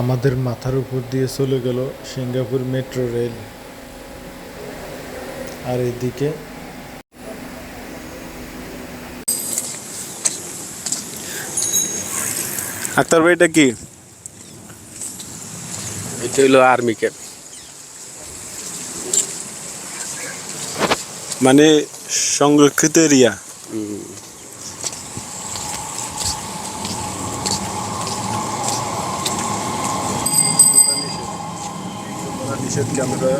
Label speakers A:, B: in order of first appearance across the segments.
A: আমাদের মাথার উপর দিয়ে চলে গেল সিঙ্গাপুর মেট্রো রেল। আর এদিকে
B: আক্তার ভাই এটা কি?
C: এটা হলো আর্মি ক্যাম্প
B: মানে সংরক্ষিত এরিয়া? নিষেধ ক্যামেরা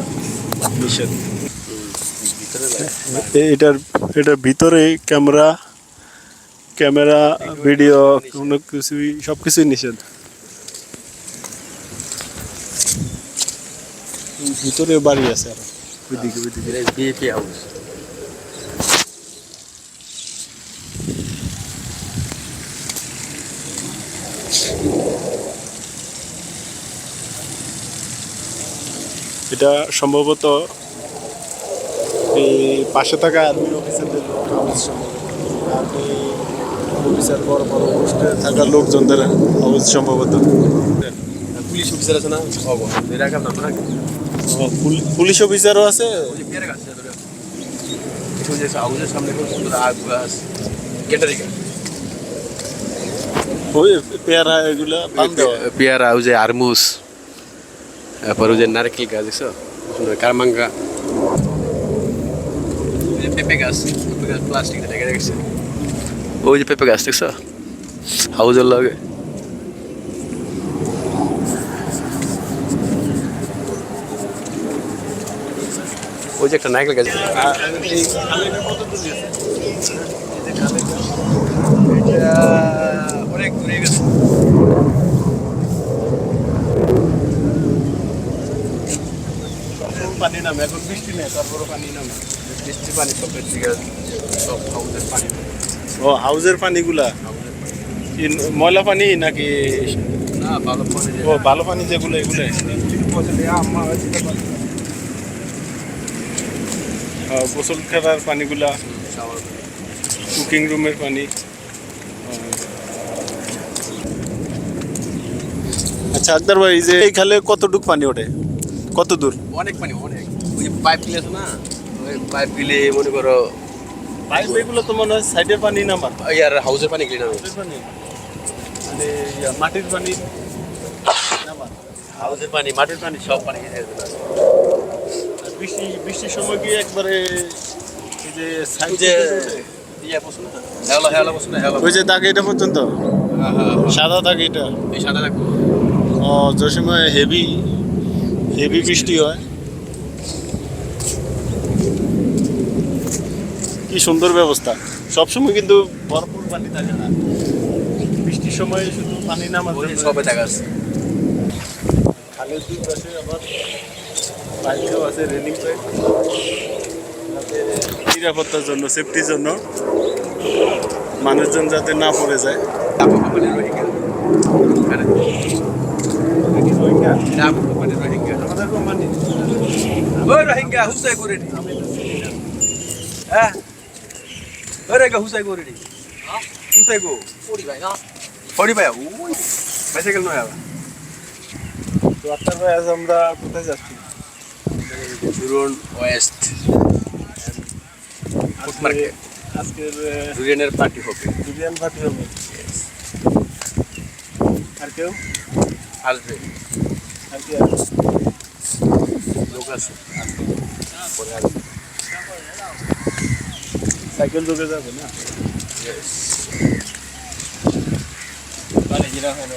B: নিষেধ। এটার এটার ভিতরে ক্যামেরা ক্যামেরা ভিডিও কোনো কিছুই সব কিছুই নিষেধ। ভিতরে বাড়ি আছে আর। ওইদিকে ওইদিকে।
C: বিএপি হাউস
B: এটা সম্ভবত এই পাশে থাকা আর্মি অফিসারদের হাউস আর্মি অফিসার বড় বড় পোস্টে থাকা লোকজনদের হাউস সম্ভবত।
C: পুলিশ অফিসার আছে না? এরা
B: পুলিশ অফিসারও আছে?
C: হাউসের সামনে খুব সুন্দর গেটারি
B: ওই পেয়ারা এগুলা
C: পেয়ারা ওই যে আরমুস। তারপর ওই যে নারকেল গাছ দেখছ কারমাঙ্গা পেঁপে গাছ পেঁপে গাছ প্লাস্টিক ঢেকে রেখেছে ওই যে পেঁপে গাছ দেখছ হাউজের লগে ওই যে একটা নারকেল গেছে? অনেক দূরে গেছে
B: পানি নামে এখন বৃষ্টি নেই তারপরও পানি নামে।
C: বৃষ্টি পানি সবের দিকে সব হাউজের পানি
B: ও হাউজের পানিগুলা? ময়লা পানি নাকি?
C: না ভালো পানি
B: ও ভালো পানি যেগুলো এগুলো? গোসল খেলার পানিগুলা? কুকিং রুমের পানি? আচ্ছা আকদার ভাই যে এই খালে কতটুক পানি ওঠে? কত দূর?
C: অনেক পানি অনেক। ওই যে পাইপ গিলে আছে না ওই পাইপ গিলে মনে করো
B: পাইপ এগুলো তো মনে হয় সাইডের পানি না মার
C: ইয়ার হাউসের পানি গিলে না।
B: পানি। মানে ইয়া, মাটির পানি
C: হাউসের পানি মাটির পানি সব পানি
B: আর বৃষ্টি বৃষ্টির সময় গিয়ে একবারে এই যে সাইড
C: ওই যে ইয়া বসুন না হেলা হেলা বসুন হেলা
B: ওই যে দাগ এটা পর্যন্ত? সাদা দাগ এটা?
C: এই সাদা রাখো
B: ও যে সময় হেভি হেভি বৃষ্টি হয়। কি সুন্দর ব্যবস্থা। সবসময় কিন্তু ভরপুর পানি থাকে না। বৃষ্টির সময় শুধু পানি নামার
C: সবে দেখা আছে
B: খালের দুই পাশে আবার পাইপও আছে রেলিং পাইপ নিরাপত্তার জন্য সেফটির জন্য মানুষজন যাতে না পড়ে যায়।
C: কোম্পানির রোহিঙ্গা রোহিঙ্গা হুসাই করে দি হ্যাঁ ওই রোহিঙ্গা হুসাই করে দি হুসাই গো পড়ি ভাই না পড়ি ভাই ওই বাইসাইকেল নয় আবার
B: তো আটটার ভাই আজ আমরা কোথায় যাচ্ছি
C: জুরন ওয়েস্ট ফুড মার্কেট
B: আজকের
C: জুরিয়ানের পার্টি হবে
B: বিরিয়ান পার্টি হবে আর কেউ
C: আসবে
B: আর কি আছে?
C: লোক আছে।
B: সাইকেল যোগে যাবে না. পানি জিরা হয়